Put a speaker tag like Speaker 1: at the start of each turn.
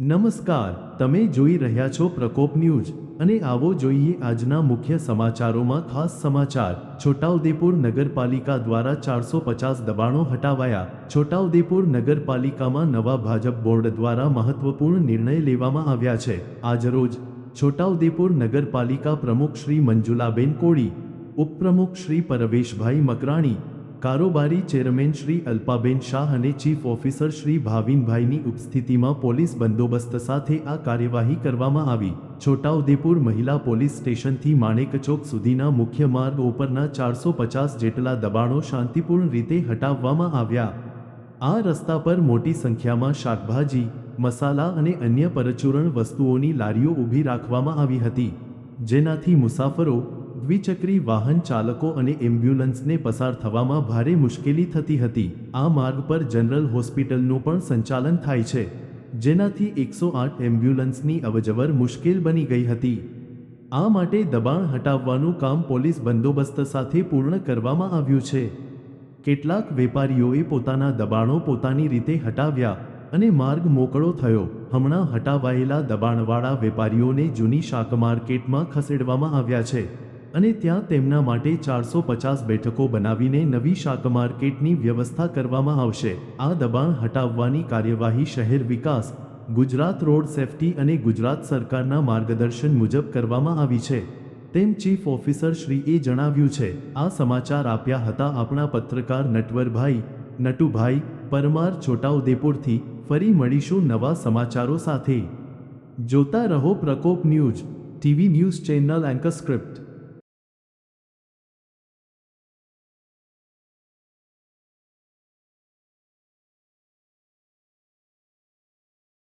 Speaker 1: નમસ્કાર, તમે જોઈ રહ્યા છો પ્રકોપ ન્યૂઝ અને આવો જોઈએ આજના મુખ્ય સમાચારોમાં ખાસ સમાચાર. છોટાઉદેપુર નગરપાલિકા દ્વારા ચારસો પચાસ દબાણો હટાવાયા. છોટાઉદેપુર નગરપાલિકામાં નવા ભાજપ બોર્ડ દ્વારા મહત્વપૂર્ણ નિર્ણય લેવામાં આવ્યા છે. આજરોજ છોટાઉદેપુર નગરપાલિકા પ્રમુખ શ્રી મંજુલાબેન કોળી, ઉપપ્રમુખ શ્રી પરવેશભાઈ મકરાણી કારોબારી ચેરમેન શ્રી અલ્પાબેન શાહ અને ચીફ ઓફિસર શ્રી ભાવિનભાઈની ઉપસ્થિતિમાં પોલીસ બંદોબસ્ત સાથે આ કાર્યવાહી કરવામાં આવી. છોટાઉદેપુર મહિલા પોલીસ સ્ટેશનથી માણેકચોક સુધીના મુખ્ય માર્ગ ઉપરના ચારસો પચાસ જેટલા દબાણો શાંતિપૂર્ણ રીતે હટાવવામાં આવ્યા. આ રસ્તા પર મોટી સંખ્યામાં શાકભાજી, મસાલા અને અન્ય પરચુરણ વસ્તુઓની લારીઓ ઊભી રાખવામાં આવી હતી. જેનાથી મુસાફરો દ્વિચક્રી વાહન ચાલકો અને એમ્બ્યુલન્સને પસાર થવામાં ભારે મુશ્કેલી થતી હતી. આ માર્ગ પર જનરલ હોસ્પિટલનું પણ સંચાલન થાય છે, જેનાથી એકસો આઠ એમ્બ્યુલન્સની અવજવર મુશ્કેલ બની ગઈ હતી. આ માટે દબાણ હટાવવાનું કામ પોલીસ બંદોબસ્ત સાથે પૂર્ણ કરવામાં આવ્યું છે. કેટલાક વેપારીઓએ પોતાના દબાણો પોતાની રીતે હટાવ્યા અને માર્ગ મોકળો થયો. હમણાં હટાવાયેલા દબાણવાળા વેપારીઓને જૂની શાક માર્કેટમાં ખસેડવામાં આવ્યા છે. અને ત્યાં તેમના માટે ચારસો પચાસ બેઠકો બનાવીને નવી શાક માર્કેટની વ્યવસ્થા કરવામાં આવશે. આ દબાણ હટાવવાની કાર્યવાહી શહેર વિકાસ, ગુજરાત રોડ સેફટી અને ગુજરાત સરકારના માર્ગદર્શન મુજબ કરવામાં આવી છે. તેમ ચીફ ઓફિસર શ્રીએ જણાવ્યું છે. આ સમાચાર આપ્યા હતા આપણા પત્રકાર નટવરભાઈ, નટુભાઈ, પરમાર છોટાઉદેપુરથી. ફરી મળીશું નવા સમાચારો સાથે. જોતા રહો પ્રકોપ news, TV news channel anchor script.